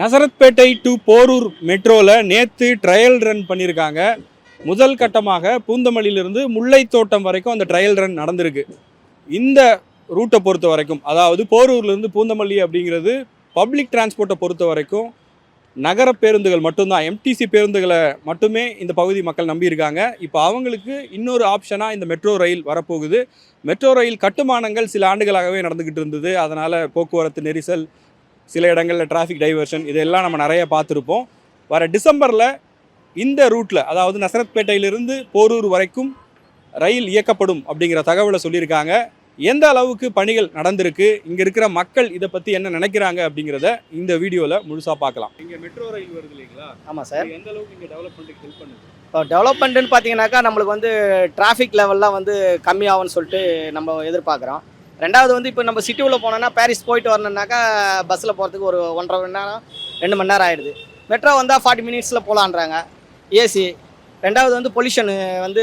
Nazarethpettai to Porur மெட்ரோவில் நேற்று trial run பண்ணியிருக்காங்க முதல் கட்டமாக பூந்தமல்லியிலிருந்து முல்லைத்தோட்டம் வரைக்கும் அந்த ட்ரையல் ரன் நடந்திருக்கு. இந்த ரூட்டை பொறுத்த வரைக்கும் அதாவது போரூர்லேருந்து பூந்தமல்லி அப்படிங்கிறது பப்ளிக் டிரான்ஸ்போர்ட்டை பொறுத்த வரைக்கும் நகர பேருந்துகள் மட்டும்தான் எம்டிசி பேருந்துகளை மட்டுமே இந்த பகுதி மக்கள் நம்பியிருக்காங்க. இப்போ அவங்களுக்கு இன்னொரு ஆப்ஷனாக இந்த மெட்ரோ ரயில் வரப்போகுது. மெட்ரோ ரயில் கட்டுமானங்கள் சில ஆண்டுகளாகவே நடந்துக்கிட்டு இருந்தது. அதனால் போக்குவரத்து நெரிசல் சில இடங்களில் டிராஃபிக் டைவர்ஷன் இதெல்லாம் நம்ம நிறைய பார்த்துருப்போம். வர டிசம்பரில் இந்த ரூட்டில் அதாவது நசரத்பேட்டையிலிருந்து போரூர் வரைக்கும் ரயில் இயக்கப்படும் அப்படிங்கிற தகவலை சொல்லியிருக்காங்க. எந்த அளவுக்கு பணிகள் நடந்திருக்கு இங்கே இருக்கிற மக்கள் இதை பற்றி என்ன நினைக்கிறாங்க அப்படிங்கிறத இந்த வீடியோவில் முழுசாக பார்க்கலாம். இங்கே மெட்ரோ ரயில் வருது இல்லைங்களா? ஆமாம் சார். எந்த அளவுக்கு இங்கே டெவலப்மெண்ட்டுக்கு ஹெல்ப் பண்ணுது? இப்போ டெவலப்மெண்ட்டுன்னு பார்த்தீங்கன்னாக்கா நம்மளுக்கு வந்து டிராஃபிக் லெவல்லாம் வந்து கம்மியாகும்னு சொல்லிட்டு நம்ம எதிர்பார்க்குறோம். ரெண்டாவது வந்து இப்போ நம்ம சிட்டி உள்ளே போனோம்னா பாரிஸ் போயிட்டு வரணுன்னாக்கா பஸ்ஸில் போகிறதுக்கு ஒரு ஒன்றரை மணி நேரம் ரெண்டு மணி நேரம் ஆகிடுது மெட்ரோ வந்தால் ஃபார்ட்டி மினிட்ஸில் போகலான்றாங்க ஏசி ரெண்டாவது வந்து பொல்யூஷனு வந்து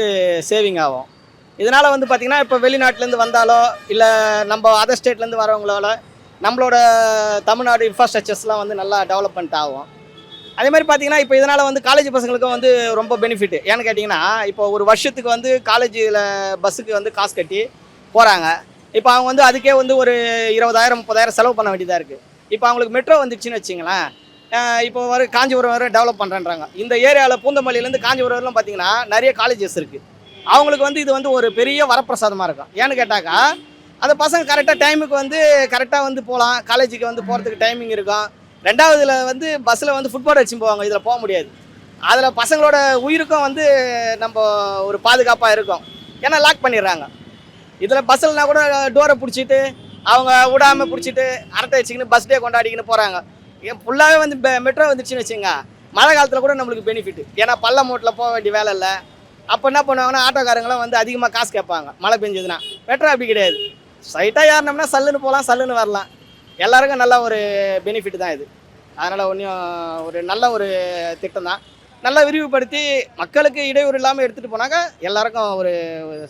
சேவிங் ஆகும். இதனால் வந்து பார்த்திங்கன்னா இப்போ வெளிநாட்டிலேருந்து வந்தாலோ இல்லை நம்ம அதர் ஸ்டேட்லேருந்து வரவங்களோட நம்மளோட தமிழ்நாடு இன்ஃப்ராஸ்ட்ரக்சர்ஸ்லாம் வந்து நல்லா டெவலப்மெண்ட் ஆகும். அதே மாதிரி பார்த்தீங்கன்னா இப்போ இதனால் வந்து காலேஜ் பசங்களுக்கும் வந்து ரொம்ப பெனிஃபிட் ஏன்னு கேட்டிங்கன்னா இப்போ ஒரு வருஷத்துக்கு வந்து காலேஜில் பஸ்ஸுக்கு வந்து காசு கட்டி போகிறாங்க இப்போ அவங்க வந்து அதுக்கே வந்து ஒரு இருபதாயிரம் முப்பதாயிரம் செலவு பண்ண வேண்டியதாக இருக்குது இப்போ அவங்களுக்கு மெட்ரோ வந்துடுச்சுன்னு வச்சிங்களேன் இப்போ வர காஞ்சிபுரம் வரை டெவலப் பண்ணுறேன்றாங்க இந்த ஏரியாவில் பூந்தமல்லியிலேருந்து காஞ்சிபுரம் வரலாம் பார்த்தீங்கன்னா நிறைய காலேஜஸ் இருக்குது அவங்களுக்கு வந்து இது வந்து ஒரு பெரிய வரப்பிரசாதமாக இருக்கும். ஏன்னு கேட்டாக்கா அந்த பசங்க கரெக்டாக டைமுக்கு வந்து கரெக்டாக வந்து போகலாம் காலேஜுக்கு வந்து போகிறதுக்கு டைமிங் இருக்கும். ரெண்டாவதுல வந்து பஸ்ஸில் வந்து ஃபுட்பால் வச்சு போவாங்க. இதில் போக முடியாது. அதில் பசங்களோட உயிருக்கும் வந்து நம்ம ஒரு பாதுகாப்பாக இருக்கும். ஏன்னா லாக் பண்ணிடுறாங்க. இதில் பஸ்ஸில்னா கூட டோரை பிடிச்சிட்டு அவங்க விடாமல் பிடிச்சிட்டு அரட்டை வச்சுக்கின்னு பஸ் டே கொண்டாடிக்கின்னு போகிறாங்க ஏன் ஃபுல்லாகவே வந்து மெட்ரோ வந்துடுச்சுன்னு வச்சுங்க மழை காலத்தில் கூட நம்மளுக்கு பெனிஃபிட் ஏன்னா பள்ள மூட்டில் போக வேண்டிய வேலை இல்லை. அப்போ என்ன பண்ணுவாங்கன்னா ஆட்டோக்காரங்களாம் வந்து அதிகமாக காசு கேட்பாங்க. மழை பெஞ்சதுன்னா. மெட்ரோ அப்படி கிடையாது. ஸ்ட்ரைட்டாக ஏறினோம்னா சல்லுன்னு போகலாம் சல்லுன்னு வரலாம். எல்லாருக்கும் நல்ல ஒரு பெனிஃபிட் தான் இது. அதனால் ஒன்றும் ஒரு நல்ல ஒரு திட்டம் தான். நல்லா விரிவுபடுத்தி மக்களுக்கு இடையூறு இல்லாமல் எடுத்துகிட்டு போனாக்க எல்லாருக்கும் ஒரு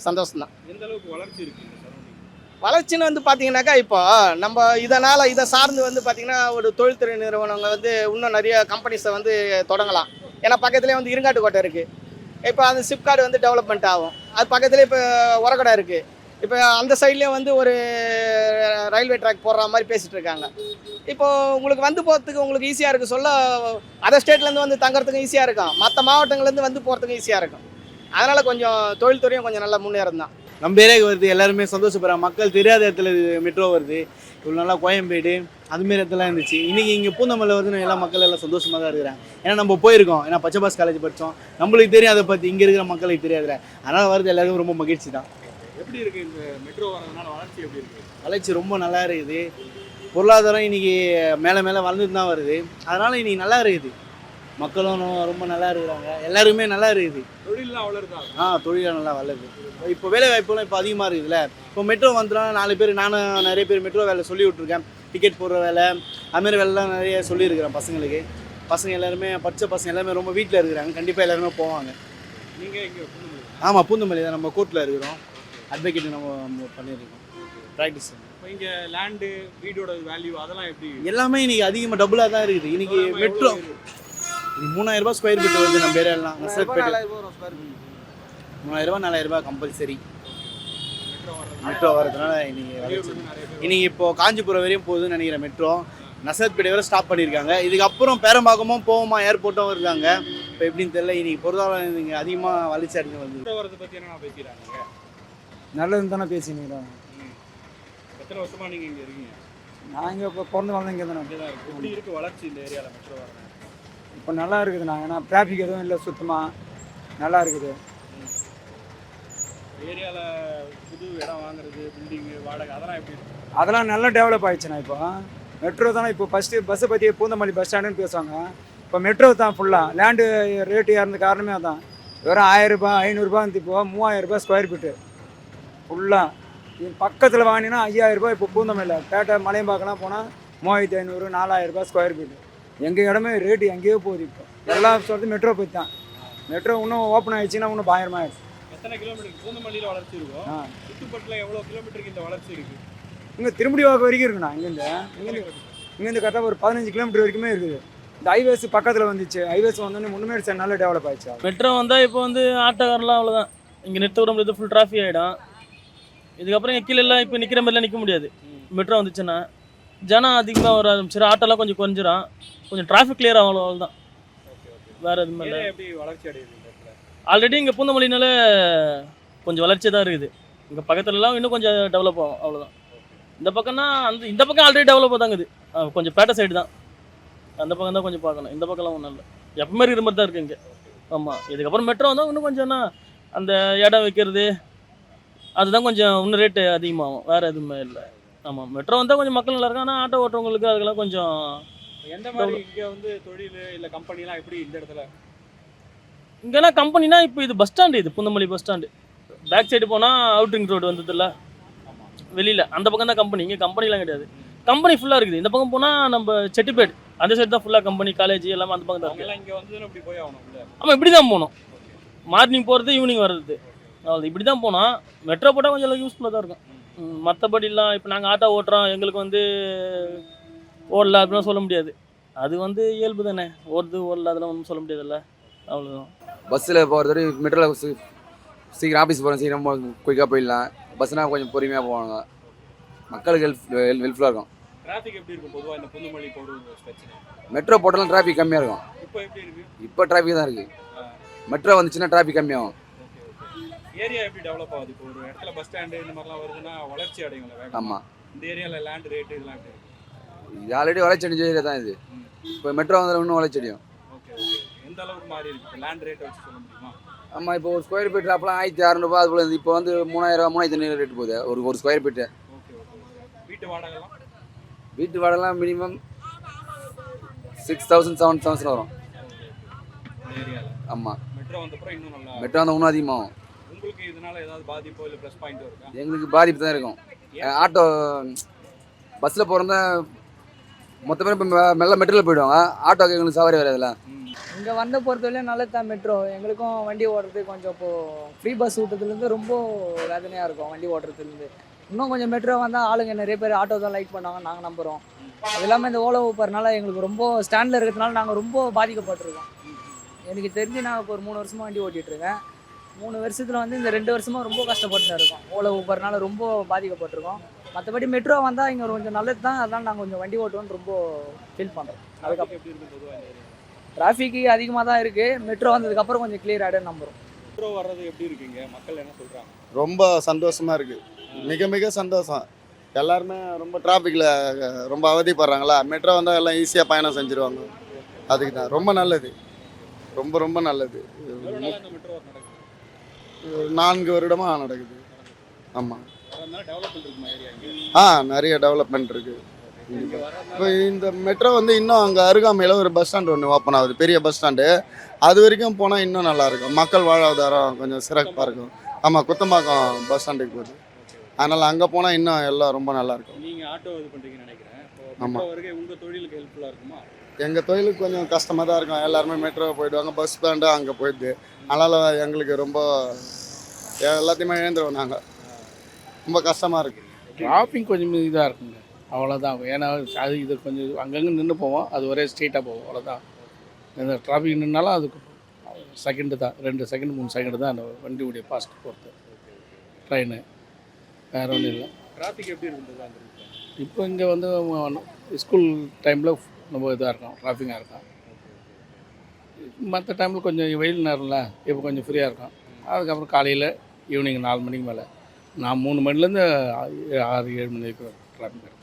சந்தோஷம் தான் எந்த அளவுக்கு வளர்ச்சி இருக்கு இந்த surrounding? வளர்ச்சின்னு வந்து பார்த்தீங்கன்னாக்கா இப்போ நம்ம இதனால் இதை சார்ந்து வந்து பார்த்தீங்கன்னா ஒரு தொழில்துறை நிறுவனங்கள் வந்து இன்னும் நிறைய கம்பெனிஸை வந்து தொடங்கலாம். ஏன்னா பக்கத்துலேயே வந்து இருங்காட்டுக்கோட்டை இருக்குது இப்போ அந்த சிப்கார்டு வந்து டெவலப்மெண்ட் ஆகும். அது பக்கத்துலேயே இப்போ உரக்கடை இருக்குது இப்போ அந்த சைட்லேயும் வந்து ஒரு ரயில்வே ட்ராக் போடுற மாதிரி பேசிகிட்டு இருக்காங்க. இப்போ உங்களுக்கு வந்து போகிறதுக்கு உங்களுக்கு ஈஸியாக இருக்குது சொல்ல அதர் ஸ்டேட்லேருந்து வந்து தங்குறதுக்கும் ஈஸியாக இருக்கும். மற்ற மாவட்டங்கள்லேருந்து வந்து போகிறதுக்கும் ஈஸியாக இருக்கும். அதனால் கொஞ்சம் தொழில்துறையும் கொஞ்சம் நல்லா முன்னேறந்தான் நம்ம ஏரியாவுக்கு வருது எல்லாருமே சந்தோஷப்படுறாங்க மக்கள் தெரியாத இடத்துல மெட்ரோ வருது. இவ்வளோ நல்லா கோயம்பேடு அதுமாரி இடத்துலாம் இருந்துச்சு. இன்றைக்கி இங்கே பூந்தமல்ல வருதுன்னு எல்லா மக்கள் எல்லாம் சந்தோஷமாக தான் இருக்கிறாங்க. ஏன்னா நம்ம போயிருக்கோம் ஏன்னா பச்சைபாஸ் காலேஜ் படித்தோம் நம்மளுக்கு தெரியும் அதை பற்றி இங்கே இருக்கிற மக்களுக்கு தெரியாதுல அதனால் வருது எல்லாருக்கும் ரொம்ப மகிழ்ச்சி தான். எப்படி இருக்கு இந்த மெட்ரோ வரதுனால வளர்ச்சி எப்படி இருக்கு? வளர்ச்சி ரொம்ப நல்லா இருக்குது. பொருளாதாரம் இன்னைக்கு மேலே மேலே வளர்ந்துட்டு தான் வருது. அதனால் இன்னைக்கு நல்லா இருக்குது. மக்களும் ரொம்ப நல்லா இருக்கிறாங்க. எல்லாருமே நல்லா இருக்குது. தொழில்லாம் வளருதா? ஆ தொழில் நல்லா வளருது. இப்போ வேலை வாய்ப்புலாம் இப்போ அதிகமாக இருக்குதுல்ல. இப்போ மெட்ரோ வந்துட்டா நாலு பேர் நானும் நிறைய பேர் மெட்ரோ வேலை சொல்லி விட்ருக்கேன் டிக்கெட் போடுற வேலை அதுமாரி வேலைலாம் நிறைய சொல்லியிருக்கிறேன் பசங்களுக்கு. பசங்க எல்லாருமே படித்த பசங்க எல்லாருமே ரொம்ப வீட்டில் இருக்கிறாங்க. கண்டிப்பாக எல்லாருமே போவாங்க. நீங்க இங்க பூந்தமல்லி ஆமாம் பூந்தமல்லி தான் நம்ம கோர்ட்டில் இருக்கிறோம். அட்வொகேட் நம்ம பண்ணியிருக்கோம். ப்ராக்டிஸ் இப்போ இங்க லேண்டு வீடோட வேல்யூ அதெல்லாம் எப்படி எல்லாமே இன்னைக்கு அதிகமாக டபுளாக தான் இருக்குது. இன்னைக்கு மெட்ரோ மூணாயிரம் ரூபாய் ஸ்கொயர் ஃபீட் வருது நம்ம ஏரியாலாம் நசரப்பேட்டை மூணாயிரம் ரூபாய் நாலாயிரம் ரூபாய் கம்பல்சரி மெட்ரோ வரதுனால இன்னைக்கு பேர் இன்னைக்கு இப்போ காஞ்சிபுரம் வரையும் போகுதுன்னு நினைக்கிறேன் மெட்ரோ நசரத்பேட்டை வரை ஸ்டாப் பண்ணியிருக்காங்க. இதுக்கப்புறம் பேரம்பாக்கமும் போவோமா ஏர்போர்ட்டும் இருக்காங்க. இப்போ எப்படின்னு தெரியல. இன்னைக்கு பொருளாதாரம் அதிகமாக வளர்ச்சி அடைஞ்சு வருது நல்லதுன்னு தானே பேசினுக்கிறோம் எத்தனை வருஷமா நீங்க இங்க இருக்கீங்க? நான் இங்கே இப்போ பிறந்து வளர்ந்து இங்கே தானே. எப்படி இருக்கு வளர்ச்சி இந்த ஏரியால மெட்ரோ இப்போ நல்லா இருக்குது நாங்கள் ஏன்னா டிராஃபிக் எதுவும் இல்லை சுத்தமாக நல்லா இருக்குது. ஏரியால புது இடம் வாங்குறது பில்டிங் வாடகை அதெல்லாம் எப்படி இருக்கு? அதெல்லாம் நல்லா டெவலப் ஆயிடுச்சுண்ணா இப்போ. மெட்ரோ தானே இப்போ ஃபஸ்ட்டு பஸ்ஸை பற்றி பூந்தமல்லி பஸ் ஸ்டாண்டுன்னு பேசுவாங்க. இப்போ மெட்ரோ தான் ஃபுல்லாக லேண்டு ரேட்டு ஏறின காரணமே அதான். வெறும் ஆயிரரூபா ஐநூறுரூபா வந்து இப்போ மூவாயிரரூபா ஸ்கொயர் ஃபீட்டு ஃபுல்லாக பக்கத்தில் வாங்கினீங்கன்னா ஐயாயிரரூபா இப்போ பூந்தமல்லியில். பேட்டை மலையம்பாக்கெல்லாம் போனால் மூவாயிரத்தி ஐநூறு நாலாயிரரூபா ஸ்கொயர் ஃபீட்டு எங்கள் இடமே ரேட்டு எங்கேயோ போகுது இப்போ. எல்லாம் சொல்கிறது மெட்ரோ பற்றி தான். மெட்ரோ இன்னும் ஓப்பன் ஆயிடுச்சுன்னா இன்னும் பயமாயிடுச்சு எத்தனை கிலோமீட்டர் பூந்தமல்லியில வளர்ச்சி இருக்கும் சுத்துப்பட்டில் எவ்வளவு கிலோமீட்டருக்கு இந்த வளர்ச்சி இருக்கு? இங்கே திரும்படி வாக்கு வரைக்கும் இருக்குண்ணா. இங்கேருந்து இங்கேருந்து இங்கேருந்து கரெக்டாக ஒரு பதினஞ்சு கிலோமீட்டர் வரைக்குமே இருக்குது. இந்த ஹைவேஸ் பக்கத்தில் வந்துச்சு. ஹைவேஸ் வந்தோடனே முன்னுமே சரி நல்லா டெவலப் ஆயிடுச்சு. மெட்ரோ வந்தால் இப்போ வந்து ஆட்டோக்காரெலாம் அவ்வளோதான் இங்கே நிறுத்த விட முடியாது. ஃபுல் டிராஃபிக் ஆகிடும் இதுக்கப்புறம் இங்கே கீழே எல்லாம் இப்போ நிற்கிற மாதிரிலாம் நிற்க முடியாது. மெட்ரோ வந்துச்சுன்னா ஜனம் அதிகமாக வர ஆரம்பிச்சிடும் ஆட்டோலாம் கொஞ்சம் குறைஞ்சிரும். கொஞ்சம் டிராஃபிக் கிளியர் ஆகும் அவ்வளோதான் வேறு எதுவுமே இல்லை. வளர்ச்சி அடையுது ஆல்ரெடி இங்கே பூந்தமல்லினால கொஞ்சம் வளர்ச்சி தான் இருக்குது. இங்கே பக்கத்துலலாம் இன்னும் கொஞ்சம் டெவலப் ஆகும். அவ்வளோதான் இந்த பக்கம்னா அந்த இந்த பக்கம் ஆல்ரெடி டெவலப் தாங்குது கொஞ்சம் பேட்டை சைடு தான். அந்த பக்கம் தான் கொஞ்சம் பார்க்கணும். இந்த பக்கம்லாம் ஒன்றும் இல்லை. எப்பவுமே இருக்கிற மாதிரி தான் இருக்குது இங்கே. ஆமாம் இதுக்கப்புறம் மெட்ரோ வந்தால் இன்னும் கொஞ்சம்னா அந்த இடம் வைக்கிறது அதுதான் கொஞ்சம் இன்னும் ரேட்டு அதிகமாகும். வேறு எதுவுமே இல்லை. ஆமாம் மெட்ரோ வந்தால் கொஞ்சம் மக்கள் நல்லா இருக்கும் ஆனால் ஆட்டோ ஓட்டுறவங்களுக்கு அதுக்கெல்லாம் கொஞ்சம் எந்த மாதிரி இங்க வந்து தொழில் இல்ல கம்பெனிலாம் எப்படி இந்த இடத்துல? இங்கேனா கம்பெனினா இப்போ இது பஸ் ஸ்டாண்டு இது Poonamallee bus stand back side போனால் அவுட்ரிங் ரோடு வந்ததில்ல. வெளியில். அந்த பக்கம் தான் கம்பெனி இங்கே கம்பெனிலாம் கிடையாது. கம்பெனி ஃபுல்லாக இருக்குது. இந்த பக்கம் போனால் நம்ம செட்டிப்பேட். அந்த சைடு தான் ஃபுல்லாக கம்பெனி காலேஜ் எல்லாமே அந்த பக்கம் தான் இருக்குது ஆமாம் இப்படி தான் போகணும். மார்னிங் போகிறது ஈவினிங் வர்றது. அவ்வளோ இப்படி தான் போனோம் மெட்ரோ போட்டால் கொஞ்சம் யூஸ்ஃபுல்லாக தான் இருக்கும். மற்றபடிலாம் இப்போ நாங்கள் ஆட்டோ ஓட்டுறோம் எங்களுக்கு வந்து ஓடல அப்படின்னு சொல்ல முடியாது. அது வந்து இயல்பு தானே. ஓடுது ஓடல அதெல்லாம் ஒன்றும் சொல்ல முடியாதுல்ல. அவ்வளோதான் பஸ்ஸில் போகிறது மெட்ரோவில் சீக்கிரம் ஆஃபீஸ் போகிறோம் சீக்கிரம் குயிக்காக போயிடலாம். பஸ்னால் கொஞ்சம் பொறுமையாக போவாங்க. மக்களுக்கு ஹெல்ப் ஹெல்ப்ஃபுல்லாக இருக்கும். டிராஃபிக் எப்படி இருக்கும்? பொதுவா இந்த புதுமல்லி போடு பிரச்சனை. மெட்ரோ போட்டாலும் டிராஃபிக் கம்மியாக இருக்கும். இப்போ எப்படி இருக்கு? இப்போ டிராஃபிக் தான் இருக்குது மெட்ரோ வந்துச்சுன்னா டிராஃபிக் கம்மியாகும். ஏரியா எப்படி டெவலப் ஆகுது? இப்போ ஒரு இடத்துல பஸ் ஸ்டாண்டு இந்த மாதிரிலாம் வருதுன்னா வளர்ச்சி அடையுங்களா வேகமா. ஆமாம் இந்த ஏரியால லேண்ட் ரேட் இதெல்லாம் எப்படி இது ஆல்ரெடி வளர்ச்சி அடைஞ்ச ஏரியா தான் இது. இப்போ மெட்ரோ வந்தால் இன்னும் வளர்ச்சி அடையும். Okay okay. எந்த அளவுக்கு மாறி இருக்கு? லேண்ட் ரேட் வச்சு சொல்ல முடியுமா? ஆமாம் இப்போ ஒரு ஸ்கொயர் ஃபீட் அப்பலாம் ஆயிரத்தி அறநூறுபா அது போல இருந்து இப்போ வந்து மூணாயிரம் மூணாயிரத்தி ஐநூறு ரேட் போகுது. ஒரு ஒரு ஸ்கொயர் ஃபீட்டு வீட்டு வாடகைலாம்? வீட்டு வாடகைலாம் minimum six thousand seven thousand வரும். ஆமாம் மெட்ரோ வந்தப்பறம் இன்னும் நல்லா மெட்ரோ வந்தால் இன்னும் அதிகமாகும். உங்களுக்கு இதனால ஏதாவது பாதிப்போ இல்லை ப்ளஸ் பாயிண்ட் இருக்கா? எங்களுக்கு பாதிப்பு தான் இருக்கும். ஆட்டோ பஸ்ஸில் போகிறதா மொத்த பேர் இப்போ மெல்ல மெட்ரோவில் போயிடுவாங்க. ஆட்டோக்கு எங்களுக்கு சவாரி வராதுல்ல இங்கே வந்த பொறுத்தவரையிலும் நல்லது தான் மெட்ரோ எங்களுக்கும் வண்டி ஓட்டுறது கொஞ்சம் இப்போது ஃப்ரீ பஸ் விட்டதுலேருந்து ரொம்ப வேதனையாக இருக்கும் வண்டி ஓட்டுறதுலேருந்து இன்னும் கொஞ்சம் மெட்ரோ வந்தால் ஆளுங்க நிறைய பேர் ஆட்டோ தான் லைக் பண்ணுவாங்க நாங்கள் நம்புகிறோம் அது இல்லாமல் இந்த ஓலோ ஊப்பர்னால எங்களுக்கு ரொம்ப ஸ்டாண்டில் இருக்கிறதுனால நாங்கள் ரொம்ப பாதிக்கப்பட்டிருக்கோம். எனக்கு தெரிஞ்சு நான் இப்போ ஒரு மூணு வருஷமாக வண்டி ஓட்டிகிட்டு இருக்கேன். மூணு வருஷத்தில் வந்து இந்த ரெண்டு வருஷமாக ரொம்ப கஷ்டப்பட்டு தான் இருக்கோம். ஓலோ ஊப்பர்னால ரொம்ப பாதிக்கப்பட்டிருக்கோம். மற்றபடி மெட்ரோ வந்தால் இங்கே கொஞ்சம் நல்லது தான். அதனால் நாங்கள் கொஞ்சம் வண்டி ஓட்டுவோம்னு ரொம்ப ஃபீல் பண்ணுறோம் அதுக்கப்புறம் எப்படி இருக்கு பொதுவாக இந்த ஏரியா? டிராஃபிக் அதிகமாக தான் இருக்குது மெட்ரோ வந்ததுக்கப்புறம் கொஞ்சம் கிளியர் ஆகிடும் நம்புறோம். மெட்ரோ வர்றது எப்படி இருக்குங்க? மக்கள் என்ன சொல்றாங்க? ரொம்ப சந்தோஷமா இருக்கு. மிக மிக சந்தோஷம். எல்லாருமே ரொம்ப டிராஃபிக்கில் ரொம்ப அவதிப்படுறாங்களா? மெட்ரோ வந்தால் எல்லாம் ஈஸியாக பயணம் செஞ்சுருவாங்க. அதுக்கு தான் ரொம்ப நல்லது. ரொம்ப ரொம்ப நல்லது எவ்வளோ நாளா இந்த மெட்ரோ நடக்குது ஒரு நான்கு வருடமாக நடக்குது. ஆமாம் ஆ நிறைய டெவலப்மெண்ட் இருக்குது இப்போ இந்த மெட்ரோ வந்து இன்னும் அங்கே அருகாமையில் ஒரு பஸ் ஸ்டாண்ட் ஒன்று ஓப்பன் ஆகுது. பெரிய பஸ் ஸ்டாண்டு அது வரைக்கும் போனால் இன்னும் நல்லா இருக்கும். மக்கள் வாழ்வாதாரம் கொஞ்சம் சிறப்பாக இருக்கும். ஆமாம் குத்தம்பாக்கம் பஸ் ஸ்டாண்டுக்கு போகுது. அதனால் அங்கே போனால் இன்னும் எல்லாம் ரொம்ப நல்லா இருக்கும். நீங்க ஆட்டோ இது பண்றீங்கன்னு நினைக்கிறேன். இப்போ ஆமா. மெட்ரோ வருகை உங்க தொழிலுக்கு ஹெல்ப்ஃபுல்லா இருக்குமா? எங்கள் தொழிலுக்கு கொஞ்சம் கஷ்டமாக தான் இருக்கும். எல்லாருமே மெட்ரோ போயிடுவாங்க பஸ் ஸ்டாண்டு அங்கே போயிடுது அதனால் எங்களுக்கு ரொம்ப எல்லாத்தையுமே இழந்துருவோம் நாங்கள் ரொம்ப கஷ்டமாக இருக்குது டிராஃபிக் கொஞ்சம் இதாக இருக்குங்க. அவ்வளோதான் ஏன்னா அது இது கொஞ்சம் அங்கங்கே நின்று போவோம். அது ஒரே ஸ்ட்ரெயிட்டாக போவோம். அவ்வளோதான் இந்த டிராஃபிக் நின்னாலும் அதுக்கு செகண்டு தான். ரெண்டு செகண்ட் மூணு செகண்டு தான் அந்த வண்டியுடைய ஃபாஸ்ட் போகிறது ட்ரெயின் வேறு ஒன்றும் இல்லை. டிராஃபிக் எப்படி ரூட்ல இப்போ இங்கே வந்து ஸ்கூல் டைமில் ரொம்ப இதாக இருக்கும் டிராஃபிக்காக இருக்கும். மற்ற டைமில் கொஞ்சம் வெயில் நேரம்ல இப்போ கொஞ்சம் ஃப்ரீயாக இருக்கும். அதுக்கப்புறம் காலையில் ஈவினிங் நாலு மணிக்கு மேலே. நான் மூணு மணிலேருந்து ஆறு ஏழு மணி வரைக்கும் டிராஃபிக் இருக்கும்